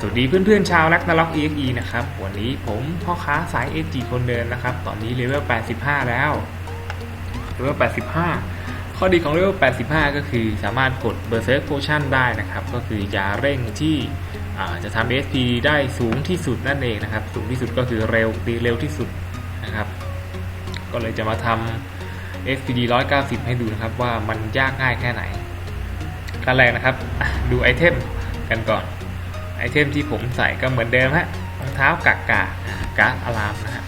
สวัสดีเพื่อนๆชาวรักนล็อก EXE นะครับ วันนี้ผมพ่อค้าสาย AG คนเดินนะครับ ตอนนี้เลเวล 85 แล้ว เลเวล 85 ข้อดีของเลเวล 85 ก็คือสามารถกด Berserk Potion ได้นะครับ ก็คือยาเร่งที่จะทำ SP ได้สูงที่สุดนั่นเองนะครับ สูงที่สุดก็คือเร็วตีเร็วที่สุดนะครับ ก็เลยจะมาทำ SPD 190 ให้ดูนะครับว่ามันยากง่ายแค่ไหนขั้นแรกนะครับ ดูไอเทมกันก่อน ไอเทมที่ผมใส่ก็เหมือนเดิมฮะรองเท้ากากากาอารามนะฮะ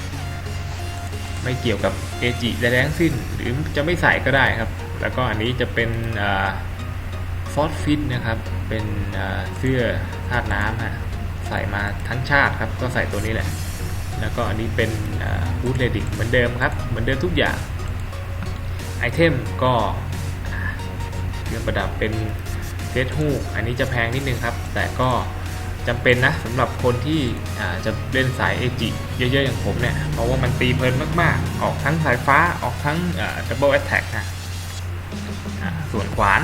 ไม่เกี่ยวกับเอจิใดๆทั้งสิ้น หรือจะไม่ใส่ก็ได้ครับ แล้วก็อันนี้จะเป็นฟอสฟิตนะครับ เป็นเสื้อธาตุน้ำฮะใส่มาทั้งชาติครับ ก็ใส่ตัวนี้แหละ แล้วก็อันนี้เป็นบูทเลดิกเหมือนเดิมครับ เหมือนเดิมทุกอย่าง ไอเทมก็เครื่องประดับเป็นเซตฮูกอันนี้จะแพงนิดนึงครับ แต่ก็ จำเป็นนะสำหรับคนที่จะเล่นสายเอจิเยอะๆอย่างผมเนี่ย เพราะว่ามันตีเพลินมากๆ ออกทั้งสายฟ้าออกทั้งดับเบิลแอตแทกนะส่วนขวาน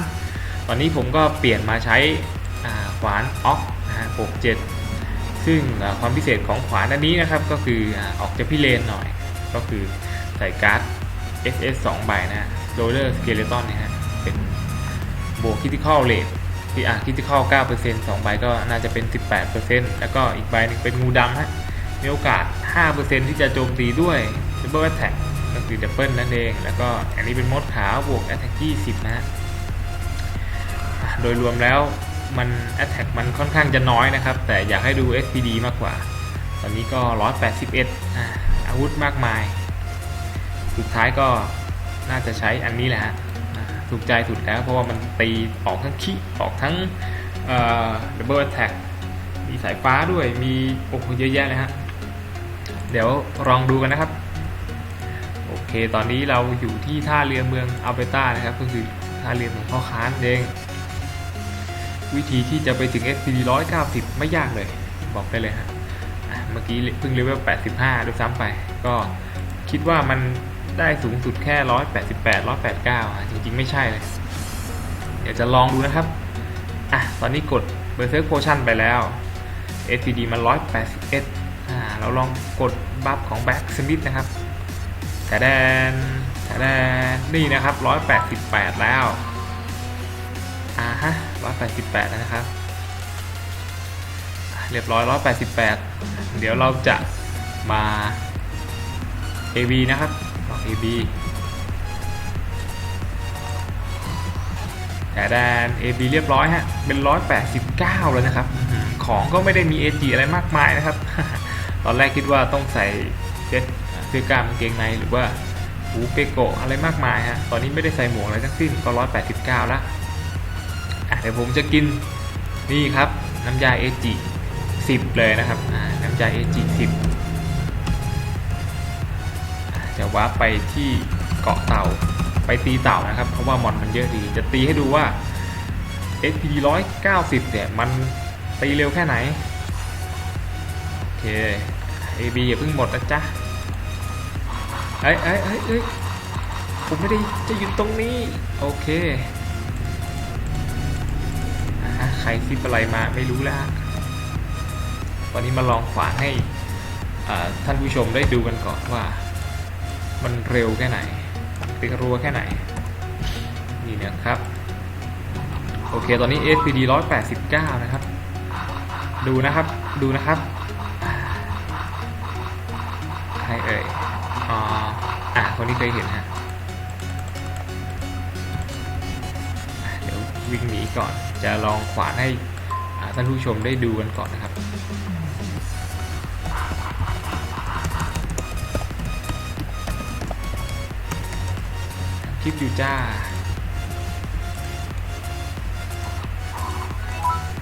ตอนนี้ผมก็เปลี่ยนมาใช้ขวานออกนะฮะ67 ซึ่งความพิเศษของขวานอันนี้นะครับ ก็คือออกจะพิเรนหน่อย ก็คือใส่การ์ด SS 2 ใบนะฮะ Roller Skeleton เนี่ยฮะเป็นโบวก Critical Rate ที่ อะ Critical 9% 2ใบก็น่าจะเป็น18%แล้วก็อีกใบหนึงเป็นงูดำฮะมีโอกาส5%ที่จะโจมตีด้วย Double Attack ก็คือ Double นั่นเอง แล้วก็อันนี้เป็นมดขาวบวก Attack 20นะฮะโดยรวมแล้วมัน Attack มันค่อนข้างจะน้อยนะครับ แต่อยากให้ดู SPD มากกว่า ตอนนี้ก็ 181อะอาวุธมากมาย สุดท้ายก็น่าจะใช้อันนี้แหละฮะ ถูกใจสุดแล้ว เพราะว่ามันตีออกทั้งคิออกทั้งดับเบิลแท็กมีสายฟ้าด้วยมีโอ้โหเยอะแยะเลยฮะ เดี๋ยวลองดูกันนะครับ โอเคตอนนี้เราอยู่ที่ท่าเรือเมืองอัลเบต้านะครับ ก็คือท่าเรือเมืองพ่อค้านเองวิธีที่จะไปถึง SPD 190 ไม่ยากเลย บอกได้เลยฮะอะเมื่อกี้เพิ่งเลเวล85 ด้วยซ้ำไป ก็คิดว่ามัน ได้สูงสุดแค่188 189อะจริงๆ ไม่ใช่เลย เดี๋ยวจะลองดูนะครับ อะ ตอนนี้กด Berserk Potion ไปแล้ว SPD มัน181อ่า เราลองกดบัฟของ Back Smith นะครับแต่แดนแต่แดนนี่นะครับ188แล้ว อ่าฮะ188แล้วนะครับ เรียบร้อย188เดี๋ยวเราจะมา AB นะครับ AB แต่แดน AB เรียบร้อยฮะ เป็น 189 แล้วนะครับอื้อหือของก็ไม่ได้มี AG อะไรมากมายนะครับ ตอนแรกคิดว่าต้องใส่เซ็ตเสื้อกล้ามกางเกงในหรือว่าหูเปโกะอะไรมากมายฮะ ตอนนี้ไม่ได้ใส่หมวกอะไรทั้งสิ้นก็ 189 แล้วอะเดี๋ยวผมจะกินนี่ครับ น้ำยา AG 10 เลยนะครับอ่าน้ำยา AG 10 จะวาร์ปไปที่เกาะเต่าไปตีเต่านะครับ เพราะว่ามอนมันเยอะดี จะตีให้ดูว่า SP 190 เนี่ย มันตีเร็วแค่ไหน โอเค AB อย่าเพิ่งหมดนะจ๊ะเอ้ยเอ้ยเอ้ยเอ้ยผมไม่ได้จะอยู่ตรงนี้ โอเคใครซิปอะไรมาไม่รู้แล้วฮะตอนนี้มาลองขวานให้ท่านผู้ชมได้ดูกันก่อนว่า มันเร็วแค่ไหนติดรัวแค่ไหน นี่นะครับ โอเค ตอนนี้ SPD 189 นะครับ ดูนะครับ ดูนะครับใครเอ่ยอ๋ออะคนนี้เคยเห็นฮะเดี๋ยววิ่งหนีก่อน จะลองขวานให้ท่านผู้ชมได้ดูกันก่อนนะครับ ลิปอยู่จ้า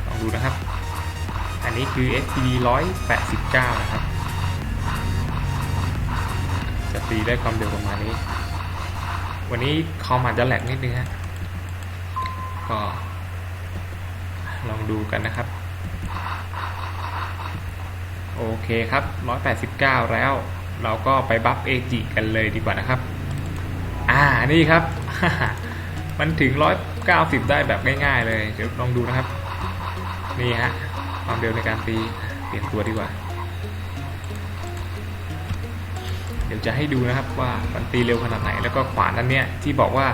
ลองดูนะครับ อันนี้คือ SPD 189 นะครับ จะตีได้ความเร็วประมาณนี้ วันนี้คอมอาจจะแหลกนิดนึงฮะ ก็ลองดูกันนะครับ โอเคครับ 189 แล้ว เราก็ไปบัฟเอจิกันเลยดีกว่านะครับ นี่ครับ มันถึง 190 ได้แบบง่าย ๆ เลย เดี๋ยวลองดูนะครับ นี่ฮะ ความเร็วในการตี เปลี่ยนตัวดีกว่า เดี๋ยวจะให้ดูนะครับว่ามันตีเร็วขนาดไหน แล้วก็ขวานนั้นเนี่ยที่บอกว่า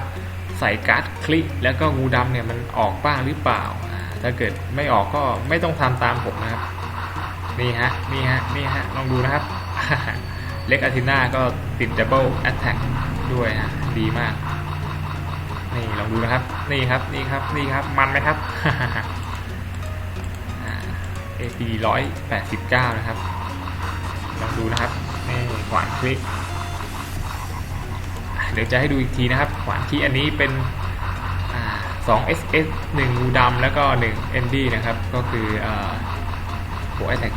ใส่การ์ดคลิก แล้วก็งูดำเนี่ยมันออกบ้างหรือเปล่า ถ้าเกิดไม่ออกก็ไม่ต้องทำตามผมนะครับ นี่ฮะ นี่ฮะ นี่ฮะ ลองดูนะครับ เล็กอาทิน่าก็ติดดับเบิลแอตแทก ด้วยฮะดีมาก นี่ลองดูนะครับ นี่ครับ นี่ครับ นี่ครับ มันไหมครับ AP ร้อยแปดสิบเก้านะครับ ลองดูนะครับ นี่ขวานคลิก เดี๋ยวจะให้ดูอีกทีนะครับ ขวานคลิกอันนี้เป็นอ่า2 SS 1งูดำแล้วก็1 ND นะครับ ก็คือหัวแอตแทก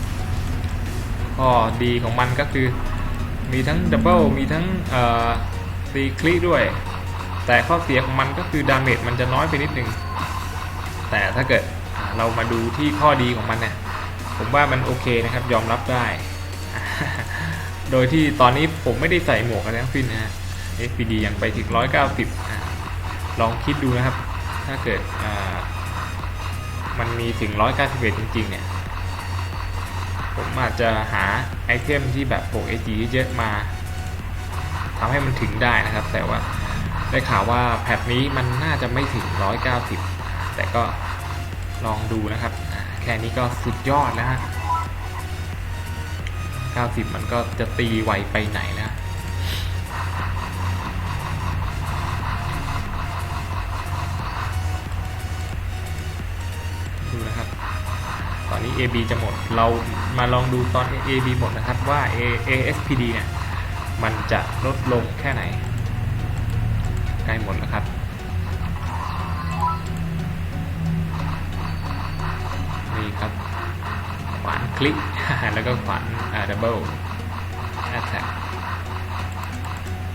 20ข้อดีของมันก็คือ มีทั้งดับเบิลมีทั้งเอ่อตีคลิด้วย แต่ข้อเสียของมันก็คือดาเมจมันจะน้อยไปนิดนึง แต่ถ้าเกิดเรามาดูที่ข้อดีของมันเนี่ยผมว่ามันโอเคนะครับยอมรับได้ โดยที่ตอนนี้ผมไม่ได้ใส่หมวกอะไรทั้งสิ้นนะฮะ SPD ยังไปถึง 190 ลองคิดดูนะครับ ถ้าเกิดมันมีถึง 191 จริงๆเนี่ย ผมอาจจะหาไอเทมที่แบบโปก AG เยอะมาทำให้มันถึงได้นะครับ แต่ว่าได้ข่าวว่าแพทนี้มันน่าจะไม่ถึง 190 แต่ก็ลองดูนะครับ แค่นี้ก็สุดยอดแล้วฮะ 90 มันก็จะตีไวไปไหนนะ ตอนนี้ AB จะหมด เรามาลองดูตอน AB หมดนะครับว่า ASPD เนี่ยมันจะลดลงแค่ไหน ใกล้หมดแล้วครับ นี่ครับขวานคลิก แล้วก็ขวานดับเบิลแอตแทก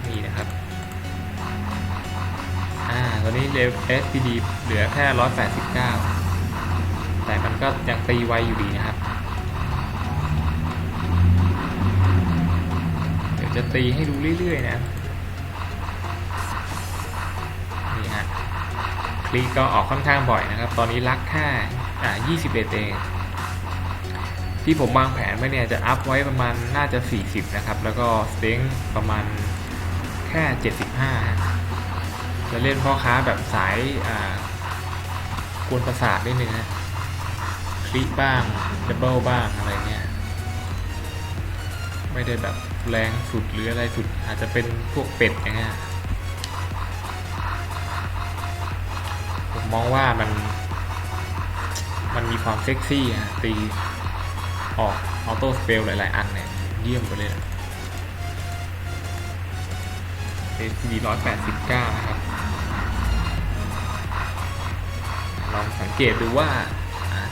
นี่นะครับอ่าตอนนี้เลฟ SPD เหลือแค่ 189 แต่มันก็ยังตีไวอยู่ดีนะครับ เดี๋ยวจะตีให้ดูเรื่อยๆนะ นี่ฮะคลิกก็ออกค่อนข้างบ่อยนะครับ ตอนนี้ลักค่อ่า21เองที่ผมวางแผนไว้เนี่ยจะอัพไว้ประมาณน่าจะ 40 นะครับ แล้วก็สเต็งประมาณแค่ 75 จะเล่นพ่อค้าแบบสายอ่ากวนประสาทนิดนึงฮะ คลิบ้างดับเบิลบ้างอะไรเนี่ยไม่ได้แบบแรงสุดหรืออะไรสุดอาจจะเป็นพวกเป็ดอย่างเงี้ยผมมองว่ามัน มันมีความเซ็กซี่อะตีออกออโต้สเปลหลาย ๆ อันเนี่ย เยี่ยมไปเลยนะ ACD 189 นะครับ ลองสังเกตดูว่า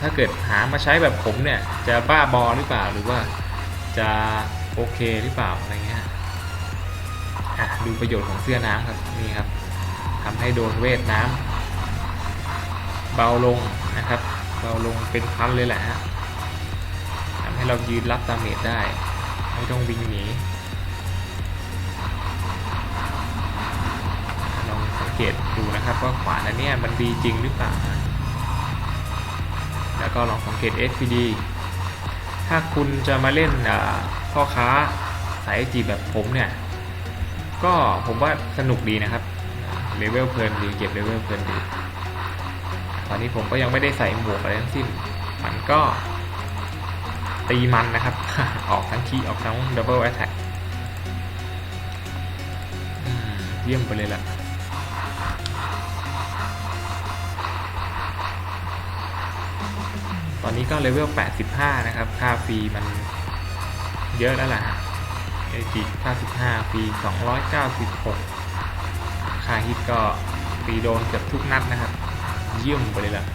ถ้าเกิดหามาใช้แบบผมเนี่ย จะบ้าบอหรือเปล่าหรือว่าจะโอเคหรือเปล่าอะไรเงี้ยอะดูประโยชน์ของเสื้อน้ำครับนี่ครับทำให้โดนเวทน้ำเบาลงนะครับ เบาลงเป็นพันเลยแหละฮะทำให้เรายืนรับดาเมจได้ ไม่ต้องวิ่งหนีลองสังเกตดูนะครับว่าขวานอันนี้มันดีจริงหรือเปล่า แล้วก็ลองสังเกต SPD ถ้าคุณจะมาเล่นพ่อค้าสายจีแบบผมเนี่ย ก็ผมว่าสนุกดีนะครับเลเวลเพลินดีเก็บเลเวลเพลินดีตอนนี้ผมก็ยังไม่ได้ใส่หมวกอะไรทั้งสิ้น มันก็ตีมันนะครับ ออกทั้งคีออกทั้งดับเบิลแอตแทกเยี่ยมไปเลยล่ะ ตอนนี้ก็เลเวล 85 นะครับ ค่าฟรีมันเยอะแล้วล่ะเอจิ95ฟรี 296 ค่าฮิตก็ฟรีโดนเกือบทุกนัดนะครับ เยี่ยมไปเลยล่ะ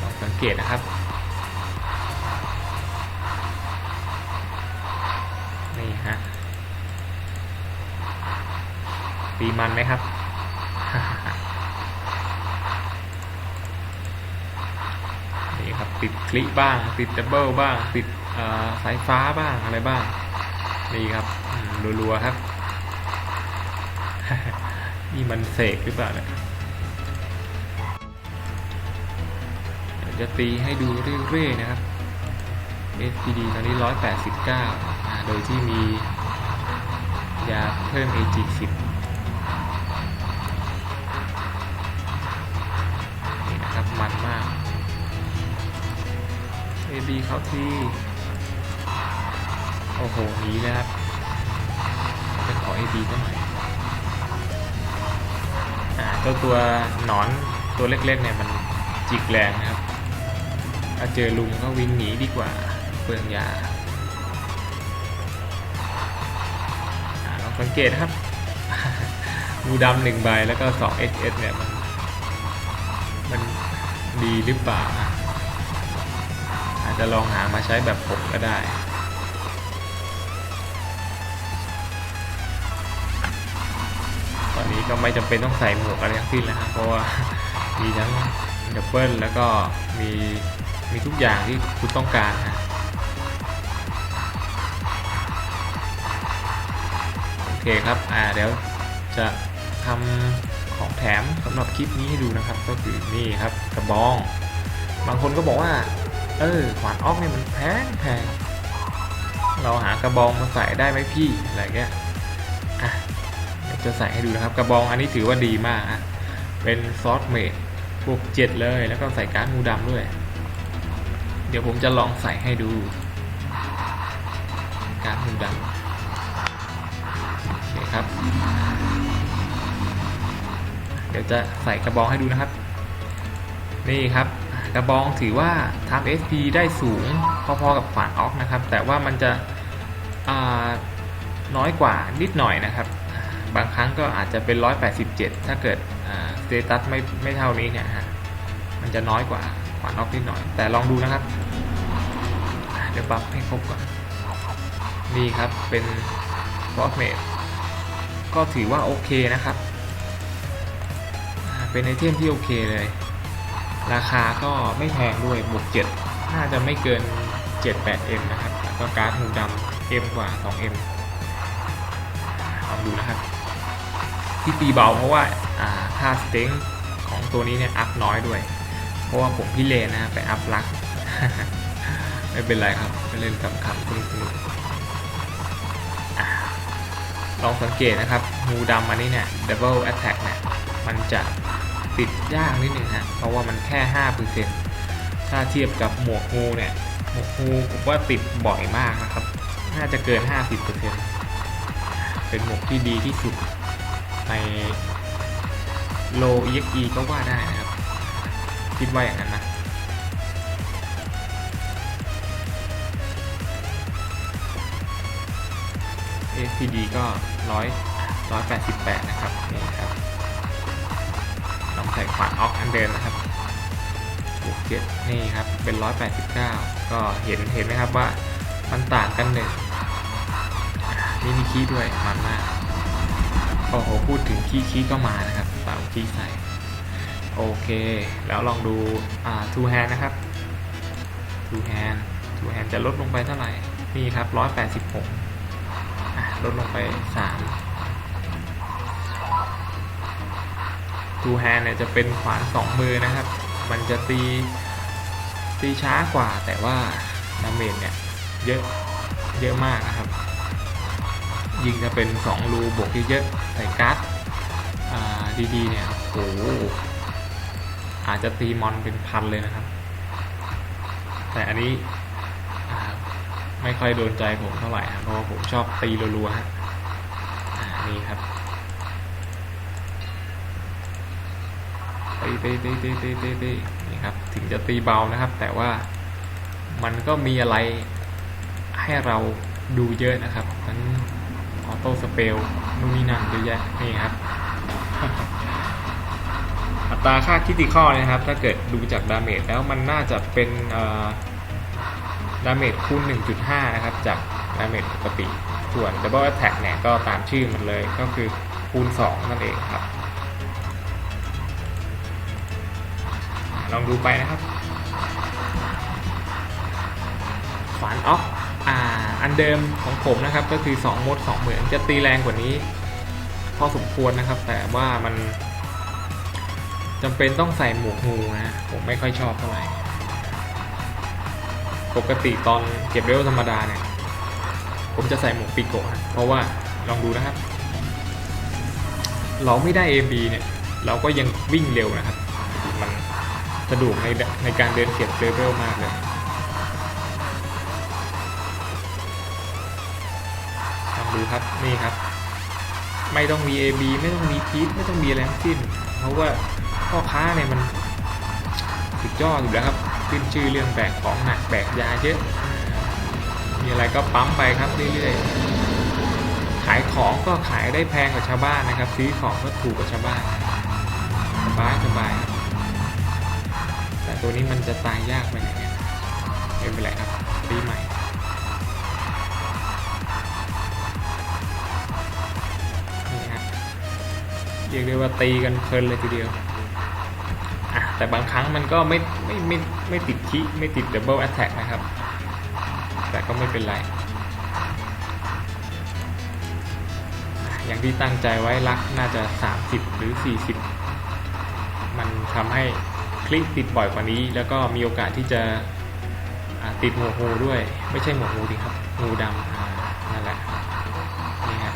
ลองสังเกตนะครับ นี่ฮะตีมันไหมครับ ครับติดคลิบ้าง ติดดับเบิลบ้าง ติดสายฟ้าบ้างอะไรบ้าง นี่ครับรัวๆครับ นี่มันเสกหรือเปล่าเนี่ยจะตีให้ดูเรื่อยๆนะครับ SPD ตอนนี้ 189 โดยที่มียาเพิ่ม AG10 AB เข้าที่โอ้โหหนีนะครับจะขอ AB สักหน่อยอ่าเจ้าตัวหนอนตัวเล็กๆเนี่ยมันจิกแรงนะครับถ้าเจอลุงก็วิ่งหนีดีกว่าเปลืองยาอ่าลองสังเกตนะครับงูดำหนึ่งใบแล้วก็สอง SS เนี่ยมันมันดีหรือเปล่า อาจจะลองหามาใช้แบบผมก็ได้ตอนนี้ก็ไม่จำเป็นต้องใส่หมวกอะไรทั้งสิ้นแล้วครับเพราะว่ามีทั้งดับเบิลแล้วก็มีมีทุกอย่างที่คุณต้องการฮะโอเคครับอ่าเดี๋ยวจะทำของแถมสำหรับคลิปนี้ให้ดูนะครับ ก็คือนี่ครับกระบอง บางคนก็บอกว่า เออขวานออกเนี่ยมันแพงแพงเราหากระบองมาใส่ได้ไหมพี่อะไรเงี้ยอะจะใส่ให้ดูนะครับกระบองอันนี้ถือว่าดีมากฮะเป็นซอสเมดบวกเจ็ดเลยแล้วก็ใส่การ์ดงูดำด้วย เดี๋ยวผมจะลองใส่ให้ดู การ์ดงูดำโอเคครับ เดี๋ยวจะใส่กระบองให้ดูนะครับ นี่ครับ กระบองถือว่าทำ SP ได้สูงพอๆกับขวานออฟนะครับ แต่ว่ามันจะน้อยกว่านิดหน่อยนะครับ บางครั้งก็อาจจะเป็น 187 ถ้าเกิดสเตตัสไม่ไม่เท่านี้เนี่ยฮะมันจะน้อยกว่าขวานออฟนิดหน่อย แต่ลองดูนะครับ เดี๋ยวปรับให้ครบก่อน นี่ครับเป็นฟอสเมดก็ถือว่าโอเคนะครับ เป็นไอเทมที่โอเคเลย ราคาก็ไม่แพงด้วยบวก7น่าจะไม่เกิน 7-8M นะครับแล้วก็การ์ดหูดำ M กว่า 2M ลองดูนะครับ ที่ตีเบาเพราะว่าค่าสเต็งของตัวนี้เนี่ยอัพน้อยด้วย เพราะว่าผมพี่เลนนะไปอัพลัก ไม่เป็นไรครับไปเล่นขำๆสนุกลองสังเกตนะครับงูดำอันนี้เนี่ย Double Attack เนี่ยมันจะ ติดยากนิดนึงฮะเพราะว่ามันแค่ 5%ถ้าเทียบกับหมวกงูเนี่ยหมวกงูผมว่าติดบ่อยมากนะครับ น่าจะเกิน 50%เป็นหมวกที่ดีที่สุดในโล EXE ก็ว่าได้นะครับ คิดว่าอย่างนั้นนะ SPD ก็ร้อยร้อยแปดสิบแปดนะครับนี่ครับ ใส่ขวานออกอันเดิมนะครับบวกเจ็ดนี่ครับ เป็นร้อยแปดสิบเก้าก็เห็นเห็นไหมครับว่ามันต่างกันหนึ่งนี่มีคีย์ด้วยมันมากโอ้โหพูดถึงคีย์คีย์ก็มานะครับเป่าคีย์ใส่โอเค แล้วลองดูอ่า two hand นะครับ two hand two hand จะลดลงไปเท่าไหร่นี่ครับร้อยแปดสิบหกลดลงไปสาม ทูแฮนเนี่ยจะเป็นขวานสองมือนะครับ มันจะตีตีช้ากว่าแต่ว่าดาเมจเนี่ยเยอะเยอะมากนะครับ ยิงจะเป็น 2 รูบวกเยอะๆใส่การ์ดดีๆเนี่ยโอ้โหอาจจะตีมอนเป็นพันเลยนะครับ แต่อันนี้ไม่ค่อยโดนใจผมเท่าไหร่เพราะว่าผมชอบตีรัวๆฮะนี่ครับ ตีตีตีตีตีตีตีนี่ครับถึงจะตีเบานะครับ แต่ว่ามันก็มีอะไรให้เราดูเยอะนะครับทั้งออโต้สเปลนู่นนี่นั่นเยอะแยะนี่ครับ อัตราค่าคิติคอนะครับ ถ้าเกิดดูจากดาเมจแล้วมันน่าจะเป็นดาเมจคูณ 1.5 นะครับ จากดาเมจปกติส่วน Double Attack เนี่ยก็ตามชื่อมันเลยก็คือคูณ 2 นั่นเองครับ ลองดูไปนะครับฝานออฟอ่าอันเดิมของผมนะครับก็คือ2มด2เหมือนจะตีแรงกว่านี้พอสมควรนะครับ แต่ว่ามันจำเป็นต้องใส่หมวกงูนะผมไม่ค่อยชอบเท่าไหร่ปกติตอนเก็บเลเวลธรรมดาเนี่ย ผมจะใส่หมวกปิโกะเพราะว่าลองดูนะครับ เราไม่ได้ AB เนี่ย เราก็ยังวิ่งเร็วนะครับ สะดวกในในการเดินเก็บเลเวลมากเลยลองดูครับนี่ครับ ไม่ต้องมี AB ไม่ต้องมีพีทไม่ต้องมีอะไรทั้งสิ้น เพราะว่าพ่อค้าเนี่ยมันสุดยอดอยู่แล้วครับขึ้นชื่อเรื่องแบกของหนักแบกยาเยอะ มีอะไรก็ปั๊มไปครับเรื่อยๆ ขายของก็ขายได้แพงกว่าชาวบ้านนะครับ ซื้อของก็ถูกกว่าชาวบ้านสบายสบาย ตัวนี้มันจะตายยากไปหน่อยเนี่ยไม่เป็นไรครับปีใหม่นี่ฮะเรียกได้ว่าตีกันเพลินเลยทีเดียวอะแต่บางครั้งมันก็ไม่ไม่ไม่ไม่ติดคิไม่ติดดับเบิลแอตแทกนะครับ แต่ก็ไม่เป็นไรอย่างที่ตั้งใจไว้ลักน่าจะ 30 หรือ 40 มันทำให้ ลิกติดบ่อยกว่านี้ แล้วก็มีโอกาสที่จะติดหัวงูด้วย ไม่ใช่หัวงูดิครับงูดำนั่นแหละนี่ฮะ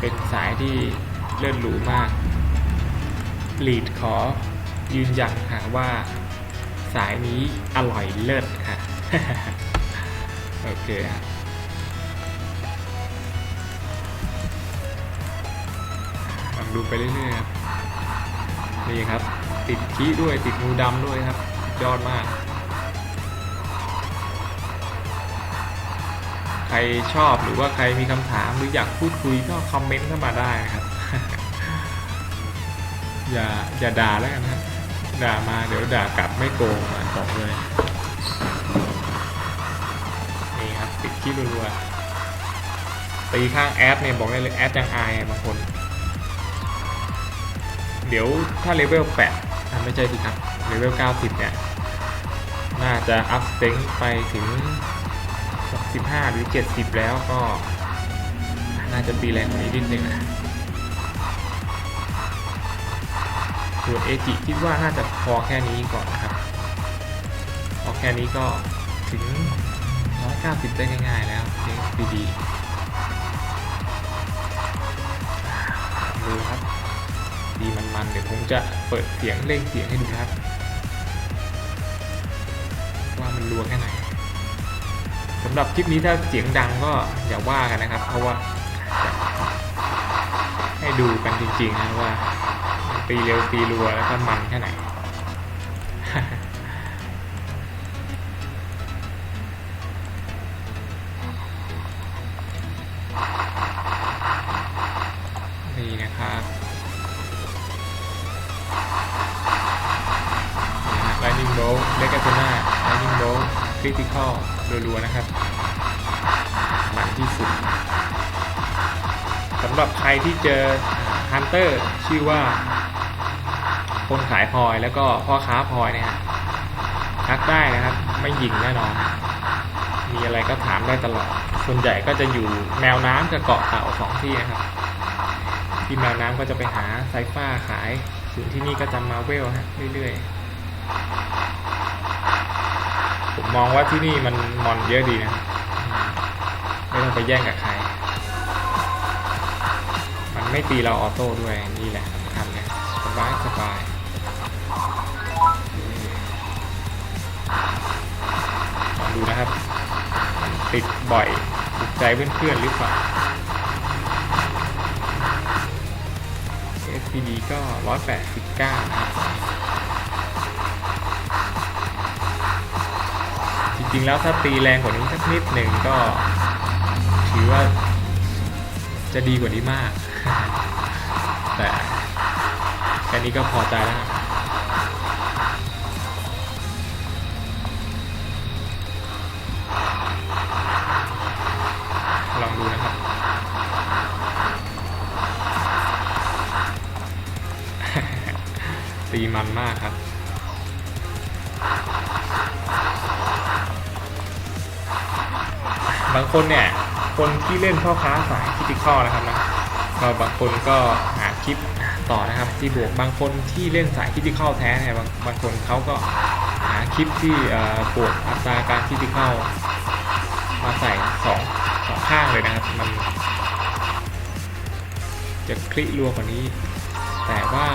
เป็นสายที่เลิศหรูมากลีดขอยืนยันค่ะว่าสายนี้อร่อยเลิศค่ะ โอเคครับลองดูไปเรื่อยๆครับ นี่ครับ ติดขี้ด้วยติดงูดำด้วยครับยอดมาก ใครชอบหรือว่าใครมีคำถามหรืออยากพูดคุยก็คอมเมนต์เข้ามาได้นะครับ อย่าอย่าด่าแล้วกันนะครับด่ามาเดี๋ยวด่ากลับไม่โกงมาบอกเลยนี่ครับติดขี้รัวๆตีข้างแอดเนี่ยบอกได้เลยแอดยังอายบางคน เดี๋ยวถ้าเลเวล8อะไม่ใช่สิครับเลเวล90เนี่ย น่าจะอัพสเต็งไปถึง65หรือ70แล้วก็ น่าจะตีแรงกว่านี้นิดนึงนะส่วนเอจิคิดว่าน่าจะพอแค่นี้ก่อนนะครับ พอแค่นี้ก็ถึง 190 ได้ง่ายๆแล้วเอสดีดูครับ มันเดี๋ยวผมจะเปิดเสียงเล่งเสียงให้ดูครับ ว่ามันรัวแค่ไหนสำหรับคลิปนี้ถ้าเสียงดังก็อย่าว่ากันนะครับ เพราะว่า ให้ดูกันจริงๆนะว่าตีเร็วตีรัวแล้วก็มันแค่ไหน ท่อรัวๆนะครับหมันที่สุดสำหรับใครที่เจอฮันเตอร์ชื่อว่า คนขายพลอยแล้วก็พ่อค้าพลอยเนี่ยฮะทักได้นะครับ ไม่ยิงแน่นอน มีอะไรก็ถามได้ตลอด ส่วนใหญ่ก็จะอยู่แมวน้ำกับเกาะเต่าสองที่นะครับ ที่แมวน้ำก็จะไปหาไซฟ้าขายส่วนที่นี่ก็จะมาเวลฮะเรื่อยๆ ผมมองว่าที่นี่มันมอนเยอะดีนะ ไม่ต้องไปแย่งกับใคร มันไม่ตีเราออโต้ด้วยนี่แหละสำคัญเลยสบายสบายลองดูนะครับ ติดบ่อยถูกใจเพื่อนๆหรือเปล่า SPD ก็ 189นะครับ ริงๆแล้วถ้าตีแรงกว่านี้สักนิดหนึ่งก็ถือว่าจะดีกว่านี้มาก แต่แค่นี้ก็พอใจแล้วลองดูนะครับ ตีมันมากครับ บางคนเนี่ยคนที่เล่นพ่อค้าสายคิติคอนะครับนะก็บางคนก็หาคลิปต่อนะครับที่บวกบางคนที่เล่นสายคิติคอแท้เนี่ยบางบางคนเขาก็หาคลิปที่เอ่อบวกอัตราการคิติเข้ามาใส่สองสองข้างเลยนะครับมันจะคลิรัวกว่านี้ แต่ว่า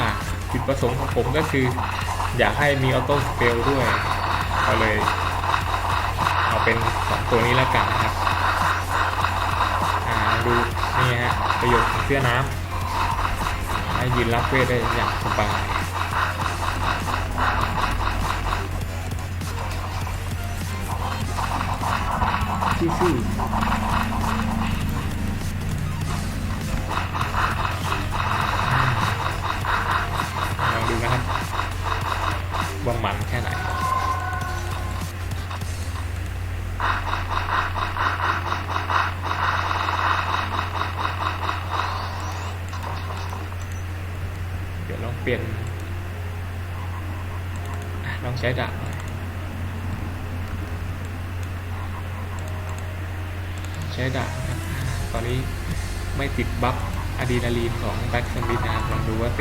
จุดประสงค์ของผมก็คือ อยากให้มีออโต้สเปลด้วยก็เลย เอาเป็นสองตัวนี้แล้วกัน ประโยชน์ของเสื้อน้ำให้ยืนรับเวทได้อย่างสบายซื่อ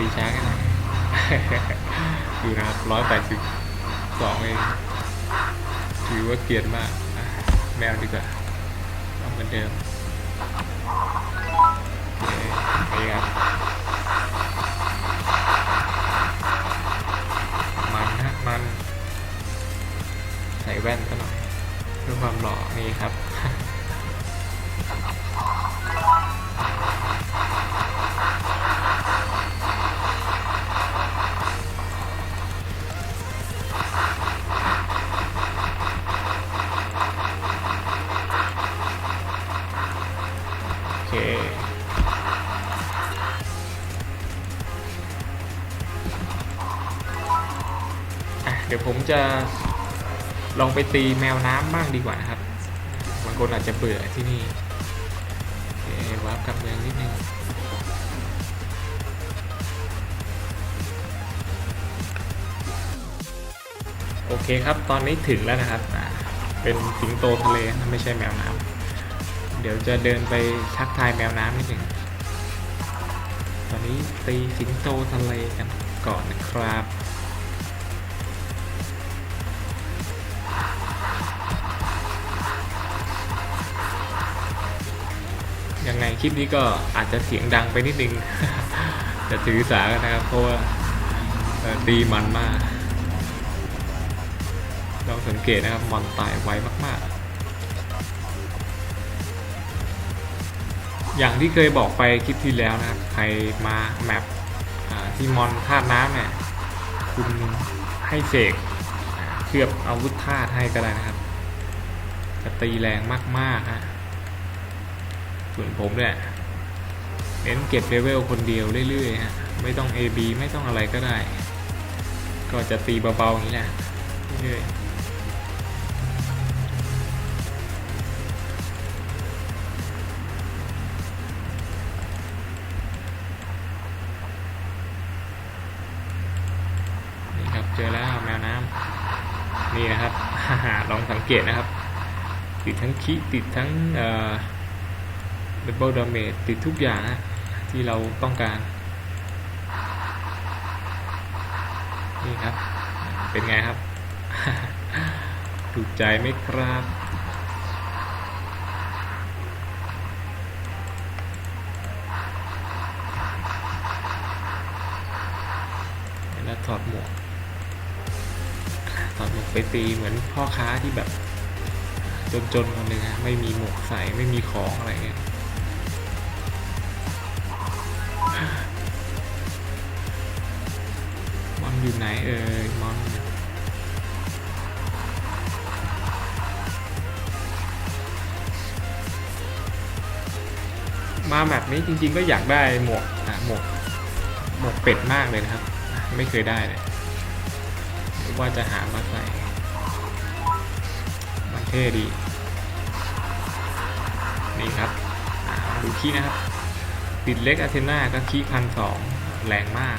ตีช้าแค่ไหนดูนะครับร้อยแปดสิบสองเองถือว่าเกลียดมากอะแมวดีกว่าเอาเหมือนเดิม จะลองไปตีแมวน้ำบ้างดีกว่านะครับ บางคนอาจจะเบื่อที่นี่โอวาร์ปกลับเมืองนิดนึงโอเคครับ ตอนนี้ถึงแล้วนะครับ เป็นสิงโตทะเลไม่ใช่แมวน้ำ เดี๋ยวจะเดินไปทักทายแมวน้ำนิดหนึ่ง ตอนนี้ตีสิงโตทะเลกันก่อนนะครับ คลิปนี้ก็อาจจะเสียงดังไปนิดนึง จะถือสากันนะครับ เพราะว่าตีมันมากลองสังเกตนะครับมอนตายไวมากๆ อย่างที่เคยบอกไปคลิปที่แล้วนะครับ ใครมาแมปที่มอนธาตุน้ำเนี่ยคุณให้เสกเคลือบอาวุธธาตุให้ก็ได้นะครับ จะตีแรงมากๆฮะ ส่วนผมเนี่ยเน้นเก็บเลเวลคนเดียวเรื่อยๆฮะไม่ต้อง AB ไม่ต้องอะไรก็ได้ ก็จะตีเบาๆอย่างนี้แหละเรื่อยๆนี่ครับเจอแล้วแมวน้ำนี่นะครับ ลองสังเกตนะครับ ติดทั้งคิติดทั้งเอ่อ ดับเบิลดาเมจติดทุกอย่างฮะที่เราต้องการ นี่ครับ เป็นไงครับ ถูกใจไหมครับแล้วถอดหมวกถอดหมวกไปตีเหมือนพ่อค้าที่แบบจนๆคนหนึ่งไม่มีหมวกใส่ไม่มีของอะไรเงี้ย อยู่ไหนเอ่ยมอนมาแบบนี้จริงๆก็อยากได้หมวกอะหมวกหมวกเป็ดมากเลยนะครับ ไม่เคยได้เลยว่าจะหามาใส่มันเท่ดี นี่ครับดูขี้นะครับ ติดเล็กอาเทน่าก็ขี้พันสองแรงมาก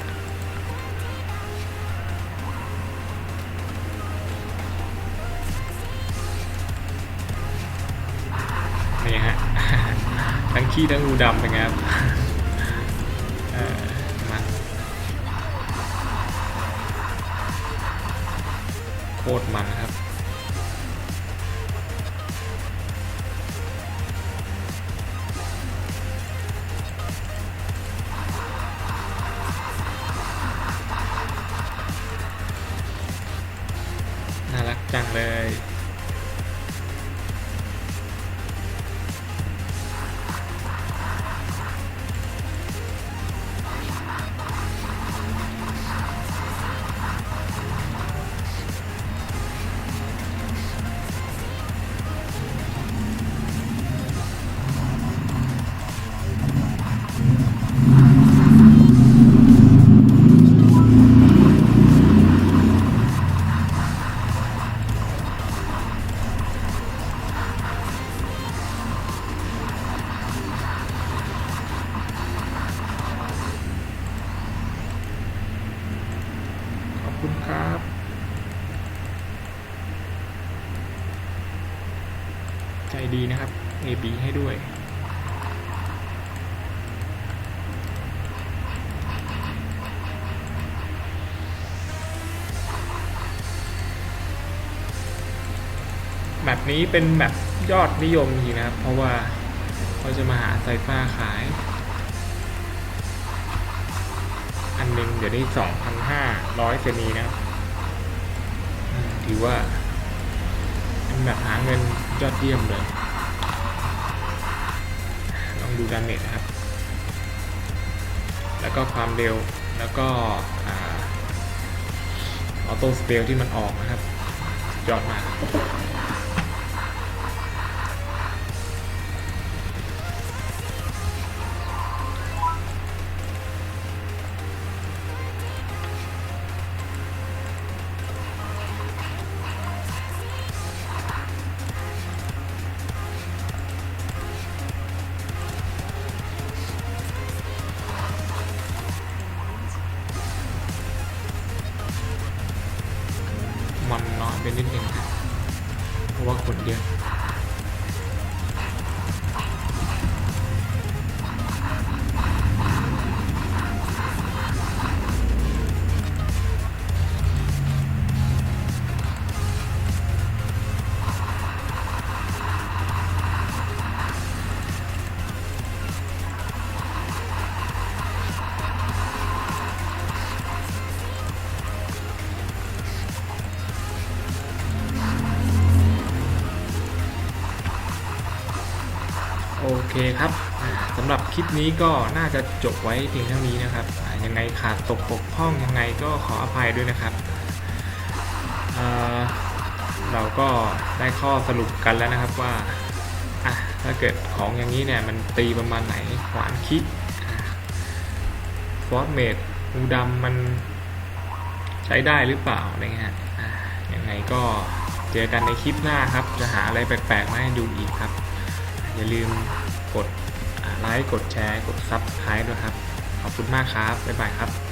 ทั้งขี้ทั้งงูดำเป็นไงครับเออมาโคตรมันครับ ใจดีนะครับ AB ให้ด้วยแบบนี้เป็นแบบยอดนิยมจริงนะครับ เพราะว่าเขาจะมาหาไซฟ้าขาย อันหนึ่งเดี๋ยวนี้สองพันห้าร้อยเซนีนะครับถือว่าเป็นแบบหาเงินยอดเยี่ยมเลย ดูดาเมจนะครับ แล้วก็ความเร็ว แล้วก็ออโต้สเปลที่มันออกนะครับ ยอดมาก เคครับสำหรับคลิปนี้ก็น่าจะจบไว้เพียงเท่านี้นะครับยังไงขาดตกบกพร่องยังไงก็ขออภัยด้วยนะครับเราก็ได้ข้อสรุปกันแล้วนะครับว่าถ้าเกิดของอย่างนี้เนี่ยมันตีประมาณไหนขวานคิดฟอสเมดงูดำมันใช้ได้หรือเปล่าอะไรเงี้ยอะยังไงก็เจอกันในคลิปหน้าครับ จะหาอะไรแปลกๆมาให้ดูอีกครับ อย่าลืม กดไลค์กดแชร์ กดซับสไคร b e ด้วยครับ ขอบคุณมากครับ บ๊ายบายครับ